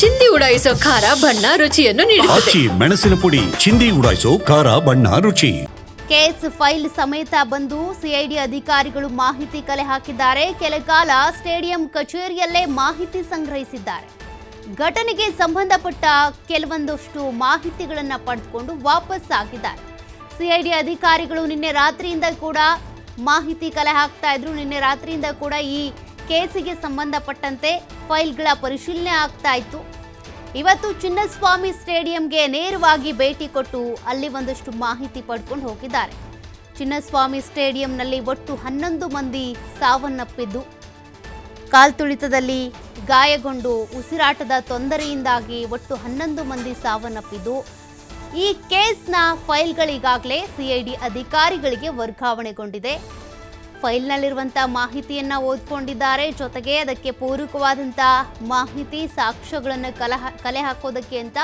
ಚಿಂದಿ ಉಡಾಯಿಸೋ ಖಾರ ಬಣ್ಣ ರುಚಿಯನ್ನು ನೀಡುತ್ತದೆ. ಆಚಿ ಮೆಣಸಿನ ಪುಡಿ ಚಿಂದಿ ಉಡಾಯಿಸೋ ಖಾರ ಬಣ್ಣ ರುಚಿ. ಕೇಸ್ ಫೈಲ್ ಸಮೇತ ಬಂದು ಸಿಐಡಿ ಅಧಿಕಾರಿಗಳು ಮಾಹಿತಿ ಕಲೆ ಹಾಕಿದ್ದಾರೆ. ಕೆಲಕಾಲ ಸ್ಟೇಡಿಯಂ ಕಚೇರಿಯಲ್ಲೇ ಮಾಹಿತಿ ಸಂಗ್ರಹಿಸಿದ್ದಾರೆ. ಘಟನೆಗೆ ಸಂಬಂಧಪಟ್ಟ ಕೆಲವೊಂದಷ್ಟು ಮಾಹಿತಿಗಳನ್ನು ಪಡೆದುಕೊಂಡು ವಾಪಸ್ ಆಗಿದ್ದಾರೆ. ಸಿಐಡಿ ಅಧಿಕಾರಿಗಳು ನಿನ್ನೆ ರಾತ್ರಿಯಿಂದ ಕೂಡ ಮಾಹಿತಿ ಕಲೆ ಹಾಕ್ತಾ ಇದ್ರು. ನಿನ್ನೆ ರಾತ್ರಿಯಿಂದ ಕೂಡ ಈ ಕೇಸಿಗೆ ಸಂಬಂಧಪಟ್ಟಂತೆ ಫೈಲ್ಗಳ ಪರಿಶೀಲನೆ ಆಗ್ತಾ ಇತ್ತು. ಇವತ್ತು ಚಿನ್ನಸ್ವಾಮಿ ಸ್ಟೇಡಿಯಂಗೆ ನೇರವಾಗಿ ಭೇಟಿ ಕೊಟ್ಟು ಅಲ್ಲಿ ಒಂದಷ್ಟು ಮಾಹಿತಿ ಪಡ್ಕೊಂಡು ಹೋಗಿದ್ದಾರೆ. ಚಿನ್ನಸ್ವಾಮಿ ಸ್ಟೇಡಿಯಂನಲ್ಲಿ ಒಟ್ಟು ಹನ್ನೊಂದು ಮಂದಿ ಸಾವನ್ನಪ್ಪಿದ್ದು. ಕಾಲ್ತುಳಿತದಲ್ಲಿ ಗಾಯಗೊಂಡು ಉಸಿರಾಟದ ತೊಂದರೆಯಿಂದಾಗಿ ಒಟ್ಟು ಹನ್ನೊಂದು ಮಂದಿ ಸಾವನ್ನಪ್ಪಿದ್ದು. ಈ ಕೇಸ್ನ ಫೈಲ್ಗಳಿಗಾಗಲೇ ಸಿಐಡಿ ಅಧಿಕಾರಿಗಳಿಗೆ ವರ್ಗಾವಣೆಗೊಂಡಿದೆ. ಫೈಲ್ನಲ್ಲಿರುವಂಥ ಮಾಹಿತಿಯನ್ನು ಓದ್ಕೊಂಡಿದ್ದಾರೆ. ಜೊತೆಗೆ ಅದಕ್ಕೆ ಪೂರಕವಾದಂಥ ಮಾಹಿತಿ, ಸಾಕ್ಷ್ಯಗಳನ್ನು ಕಲ ಕಲೆ ಹಾಕೋದಕ್ಕೆ ಅಂತ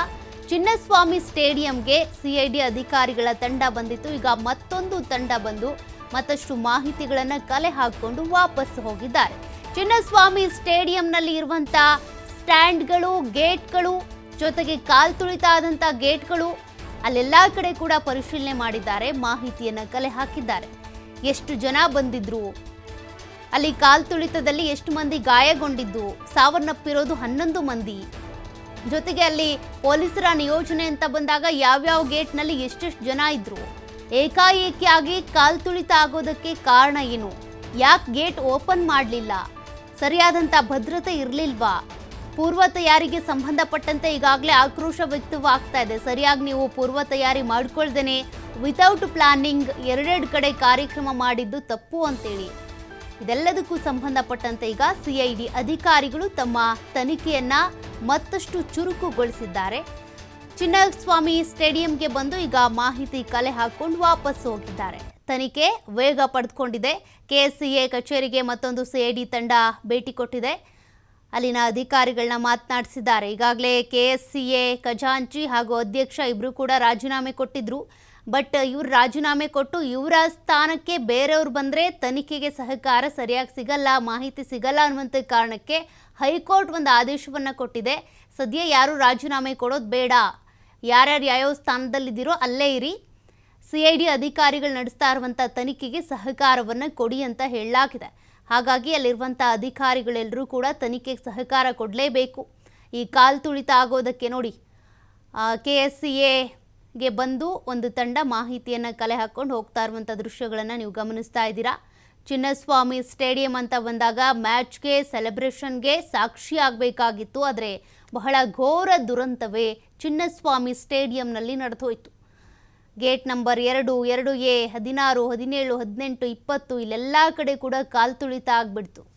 ಚಿನ್ನಸ್ವಾಮಿ ಸ್ಟೇಡಿಯಂಗೆ ಸಿಐಡಿ ಅಧಿಕಾರಿಗಳ ತಂಡ ಬಂದಿತ್ತು. ಈಗ ಮತ್ತೊಂದು ತಂಡ ಬಂದು ಮತ್ತಷ್ಟು ಮಾಹಿತಿಗಳನ್ನು ಕಲೆ ಹಾಕಿಕೊಂಡು ವಾಪಸ್ ಹೋಗಿದ್ದಾರೆ. ಚಿನ್ನಸ್ವಾಮಿ ಸ್ಟೇಡಿಯಂನಲ್ಲಿ ಇರುವಂಥ ಸ್ಟ್ಯಾಂಡ್ಗಳು, ಗೇಟ್ಗಳು, ಜೊತೆಗೆ ಕಾಲ್ತುಳಿತ ಆದಂಥ ಗೇಟ್ಗಳು, ಅಲ್ಲೆಲ್ಲ ಕಡೆ ಕೂಡ ಪರಿಶೀಲನೆ ಮಾಡಿದ್ದಾರೆ. ಮಾಹಿತಿಯನ್ನು ಕಲೆ ಹಾಕಿದ್ದಾರೆ. ಎಷ್ಟು ಜನ ಬಂದಿದ್ರು? ಅಲ್ಲಿ ಕಾಲ್ತುಳಿತದಲ್ಲಿ ಎಷ್ಟು ಮಂದಿ ಗಾಯಗೊಂಡಿದ್ದು? ಸಾವನ್ನಪ್ಪಿರೋದು ಹನ್ನೊಂದು ಮಂದಿ. ಜೊತೆಗೆ ಅಲ್ಲಿ ಪೊಲೀಸರ ನಿಯೋಜನೆ ಅಂತ ಬಂದಾಗ ಯಾವ್ಯಾವ ಗೇಟ್ನಲ್ಲಿ ಎಷ್ಟೆಷ್ಟು ಜನ ಇದ್ರು? ಏಕಾಏಕಿಯಾಗಿ ಕಾಲ್ತುಳಿತ ಆಗೋದಕ್ಕೆ ಕಾರಣ ಏನು? ಯಾಕೆ ಗೇಟ್ ಓಪನ್ ಮಾಡಲಿಲ್ಲ? ಸರಿಯಾದಂಥ ಭದ್ರತೆ ಇರಲಿಲ್ವಾ? ಪೂರ್ವ ತಯಾರಿಗೆ ಸಂಬಂಧಪಟ್ಟಂತೆ ಈಗಾಗಲೇ ಆಕ್ರೋಶ ವ್ಯಕ್ತವಾಗ್ತಾ ಇದೆ. ಸರಿಯಾಗಿ ನೀವು ಪೂರ್ವ ತಯಾರಿ ಮಾಡ್ಕೊಳ್ದೇನೆ ವಿತೌಟ್ ಪ್ಲಾನಿಂಗ್ ಎರಡೆರಡು ಕಡೆ ಕಾರ್ಯಕ್ರಮ ಮಾಡಿದ್ದು ತಪ್ಪು ಅಂತೇಳಿ. ಇದೆಲ್ಲದಕ್ಕೂ ಸಂಬಂಧಪಟ್ಟಂತೆ ಈಗ ಸಿಐಡಿ ಅಧಿಕಾರಿಗಳು ತಮ್ಮ ತನಿಖೆಯನ್ನ ಮತ್ತಷ್ಟು ಚುರುಕುಗೊಳಿಸಿದ್ದಾರೆ. ಚಿನ್ನಸ್ವಾಮಿ ಸ್ಟೇಡಿಯಂಗೆ ಬಂದು ಈಗ ಮಾಹಿತಿ ಕಲೆ ಹಾಕೊಂಡು ವಾಪಸ್ ಹೋಗಿದ್ದಾರೆ. ತನಿಖೆ ವೇಗ ಪಡೆದುಕೊಂಡಿದೆ. ಕೆಎಸ್ಸಿಎ ಕಚೇರಿಗೆ ಮತ್ತೊಂದು ಸಿಐಡಿ ತಂಡ ಭೇಟಿ ಕೊಟ್ಟಿದೆ. ಅಲ್ಲಿನ ಅಧಿಕಾರಿಗಳನ್ನ ಮಾತನಾಡಿಸಿದ್ದಾರೆ. ಈಗಾಗಲೇ ಕೆಎಸ್ಸಿಎ, ಖಜಾಂಚಿ ಹಾಗೂ ಅಧ್ಯಕ್ಷ ಇಬ್ಬರು ಕೂಡ ರಾಜೀನಾಮೆ ಕೊಟ್ಟಿದ್ರು. ಬಟ್ ಇವ್ರು ರಾಜೀನಾಮೆ ಕೊಟ್ಟು ಇವರ ಸ್ಥಾನಕ್ಕೆ ಬೇರೆಯವ್ರು ಬಂದರೆ ತನಿಖೆಗೆ ಸಹಕಾರ ಸರಿಯಾಗಿ ಸಿಗಲ್ಲ, ಮಾಹಿತಿ ಸಿಗಲ್ಲ ಅನ್ನುವಂಥ ಕಾರಣಕ್ಕೆ ಹೈಕೋರ್ಟ್ ಒಂದು ಆದೇಶವನ್ನು ಕೊಟ್ಟಿದೆ. ಸದ್ಯ ಯಾರು ರಾಜೀನಾಮೆ ಕೊಡೋದು ಬೇಡ. ಯಾರ್ಯಾರು ಯಾವ್ಯಾವ ಸ್ಥಾನದಲ್ಲಿದ್ದೀರೋ ಅಲ್ಲೇ ಇರಿ. ಸಿ ಐ ಡಿ ಅಧಿಕಾರಿಗಳು ನಡೆಸ್ತಾ ಇರುವಂಥ ತನಿಖೆಗೆ ಸಹಕಾರವನ್ನು ಕೊಡಿ ಅಂತ ಹೇಳಲಾಗಿದೆ. ಹಾಗಾಗಿ ಅಲ್ಲಿರುವಂಥ ಅಧಿಕಾರಿಗಳೆಲ್ಲರೂ ಕೂಡ ತನಿಖೆಗೆ ಸಹಕಾರ ಕೊಡಲೇಬೇಕು. ಈ ಕಾಲ್ ತುಳಿತ ಆಗೋದಕ್ಕೆ ನೋಡಿ. ಕೆ ಎಸ್ ಸಿ ಎಗೆ ಬಂದು ಒಂದು ತಂಡ ಮಾಹಿತಿಯನ್ನು ಕಲೆ ಹಾಕ್ಕೊಂಡು ಹೋಗ್ತಾ ಇರುವಂಥ ದೃಶ್ಯಗಳನ್ನು ನೀವು ಗಮನಿಸ್ತಾ ಇದ್ದೀರಾ. ಚಿನ್ನಸ್ವಾಮಿ ಸ್ಟೇಡಿಯಂ ಅಂತ ಬಂದಾಗ ಮ್ಯಾಚ್ಗೆ ಸೆಲೆಬ್ರೇಷನ್ಗೆ ಸಾಕ್ಷಿ ಆಗಬೇಕಾಗಿತ್ತು. ಆದರೆ ಬಹಳ ಘೋರ ದುರಂತವೇ ಚಿನ್ನಸ್ವಾಮಿ ಸ್ಟೇಡಿಯಂನಲ್ಲಿ ನಡೆದೋಯ್ತು. ಗೇಟ್ ನಂಬರ್ ಎರಡು ಎರಡು ಎ, ಹದಿನಾರು, ಹದಿನೇಳು, ಹದಿನೆಂಟು, ಇಪ್ಪತ್ತು, ಇಲ್ಲೆಲ್ಲ ಕಡೆ ಕೂಡ ಕಾಲ್ತುಳಿತ ಆಗ್ಬಿಡ್ತು.